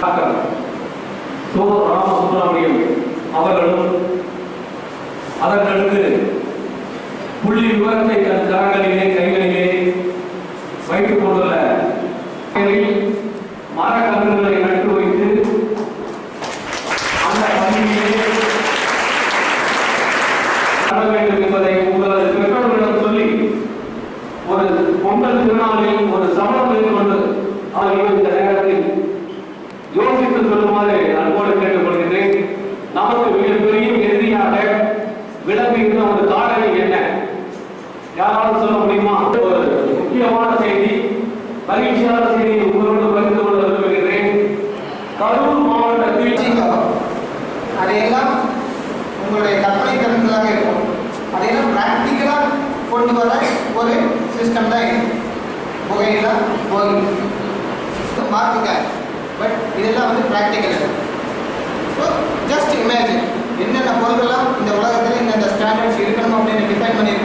Doctor so Ramasubramaniam அவர்களும் அதற்கடுத்து புள்ளி விவரத்தை தன் கரங்களிலே கைகளிலே வைத்துக் கொண்டுள்ள வகையில் மரக்கன்றுகளை நட்டு வைத்து அந்த பணியிலே வர வேண்டும் என்பதை உங்களது பெற்றோர்களிடம் சொல்லி ஒரு பொங்கல் திருநாளில் ஒரு அவர்கள் இந்த நேரத்தில் யோசித்து சொல்லுமாறு அன்போடு கேட்டுக்கொள்கிறேன் நமக்கு மிகப்பெரிய எதிரியாக விளங்குகின்ற ஒரு காரணி என்ன? யாராவது சொல்ல முடியுமா? ஒரு முக்கியமான செய்தி மகிழ்ச்சியான செய்தி உங்களோடு பகிர்ந்து கொள்ள விரும்புகிறேன் கரூர் மாவட்டத்தில் வச்சுக்கணும். அதையெல்லாம் உங்களுடைய கற்பனை திறன்களாக இருக்கும். அதையெல்லாம் ப்ராக்டிக்கலாக கொண்டு வர ஒரு சிஸ்டம் தான் இது. புகையில போகி. மார்க்குங்க பட் இதெல்லாம் வந்து ப்ராக்டிக்கல் ஸோ ஜஸ்ட் இமேஜின் என்னென்ன பொருள்கள்லாம் இந்த உலகத்தில் இந்தந்த ஸ்டாண்டர்ட்ஸ் இருக்கணும் அப்படின்னு டிஃபைன் பண்ணியிருக்கோம்